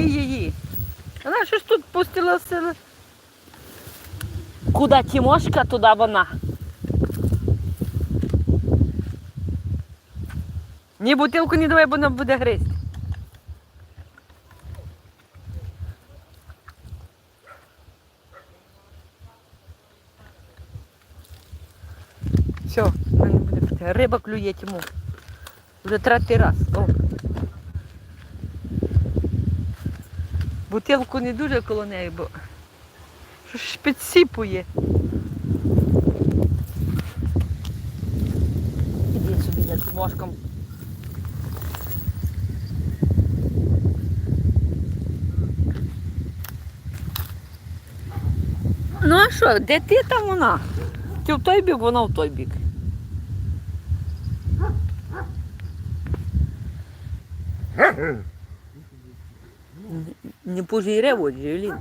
її. Вона щось тут пустила сили. Куди Тімошка, туди вона. Ні бутилку не давай, бо вона буде гризти. Все, в мене буде. Риба клює тьму. Вже третій раз. О. Бутилку не дуже коло неї, бо щось підсіпує. Іди собі за тумошком. Ну а що, де ти там вона? Ти в той бік, вона в той бік. Не пожире, вот, Жюлін.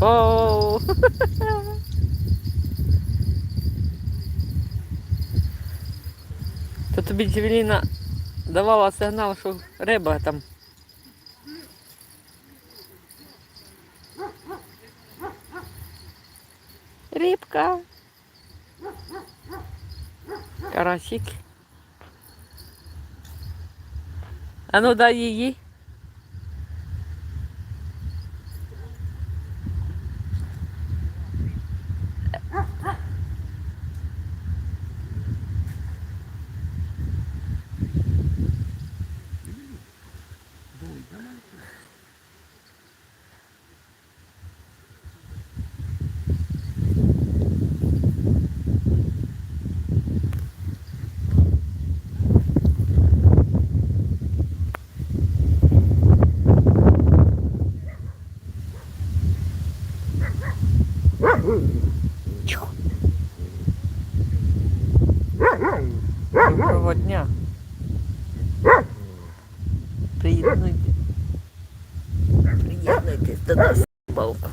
О, То тобі Джевеліна давала сигнал, що риба там. Рибка. Карасик. А ну дай її. Тихо. Доброго дня. Приєднуйте. Приєднуйтесь до нас в балку.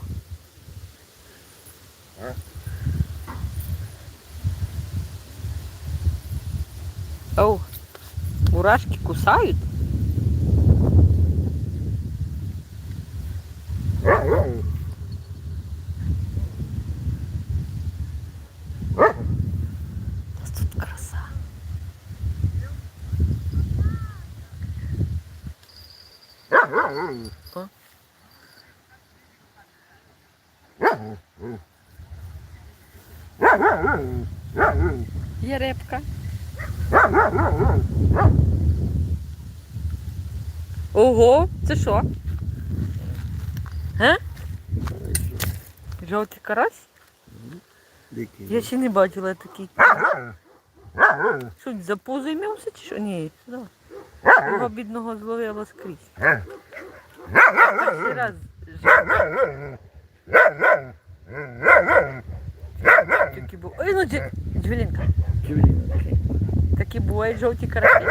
Оу, мурашки кусают? Є рибка. Ого, це що? Га? Жовтий карась? Я ще не бачила такий. Що, за пузо м'явся чи що? Ні, да. Його бідного зловила скрізь. Перший раз. Такі. Ой, ну дж... Джвелінка. Такі бувають жовті карасі.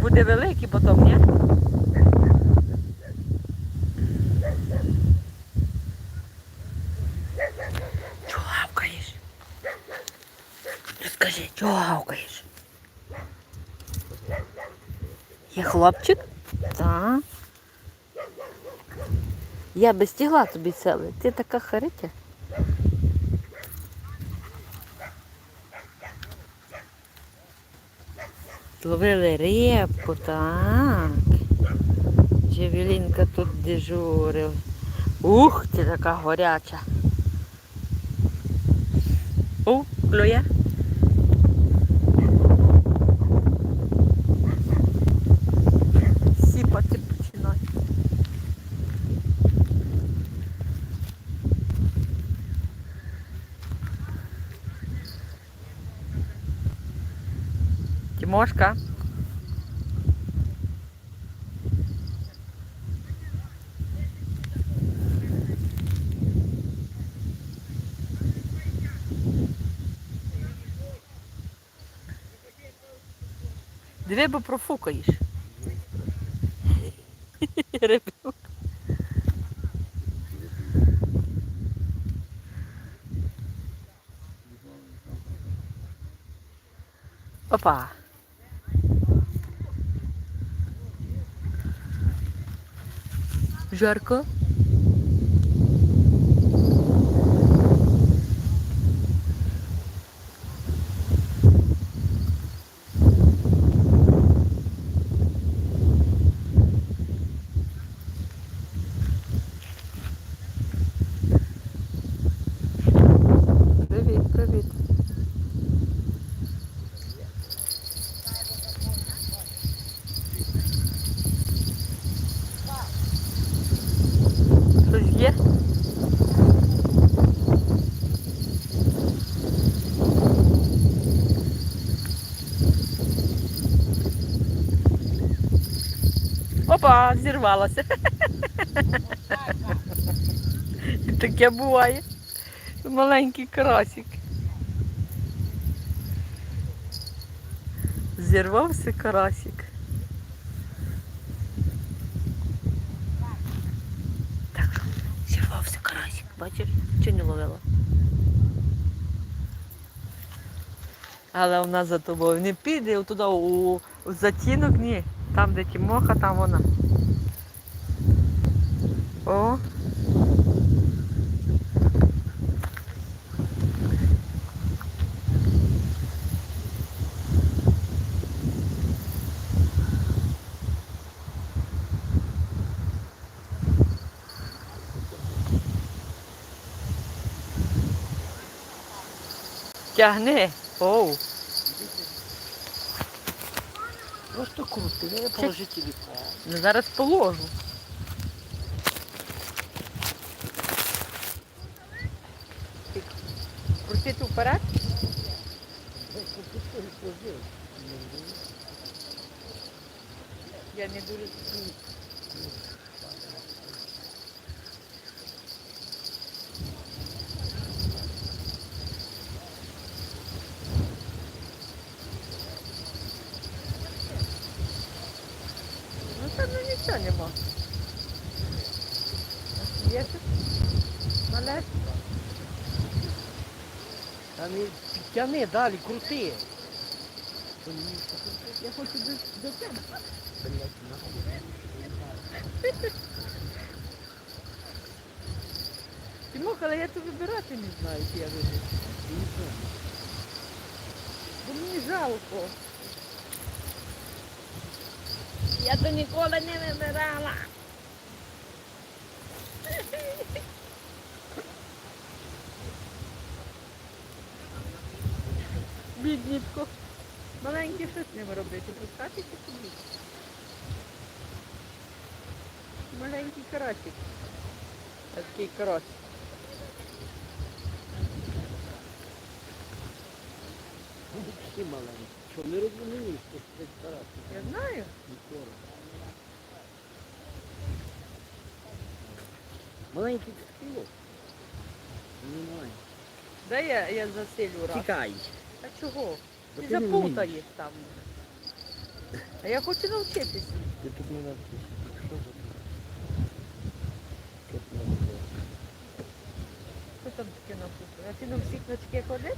Буде великий потім, ні? Чого гавкаєш? Ну скажи, чого гавкаєш? Є хлопчик? Так. Я би стігла тобі цели. Ти така харитя. Зловили репку, так. Джевелінка тут дежурив. Ух, ти така горяча. О, клює. Тимошка. Диви, бо профукаєш. рибу. Опа. Жарко. Опа, зірвалося. Таке буває. Маленький карасик. Зірвався карасик. Так, зірвався карасик. Бачиш, чи не ловила? Але вона за тобою не піде туди у затінок, ні. Там, де Тімоха, там вона. О. Тягни. Оу. Просто крути, я положу телефон. Ну, зараз положу. Крутити вперед? Я не дуже Ну нічого нема. Є щось? Мале? Та не далі, крути. Я хочу до, до тебе. Блять, Тимох, але я то вибирати не знаю, чи я виберу. Бо мені жалко. Я то ніколи не вибирала. Біднітко. Маленькі щось з ним робити, пускати чи собі. Маленький карасик. Такий карась. Всі маленькі. Що, не розумієш, що це старати? Я знаю. Маленький спілок. Немає. Дай я, я засилю раз. Тікай. А чого? Ти ти не заплутаєш там. А я хочу навчитися. Ти тут не навчишся. Що за. Що там таке написано? А ти на всіх книжки ходиш?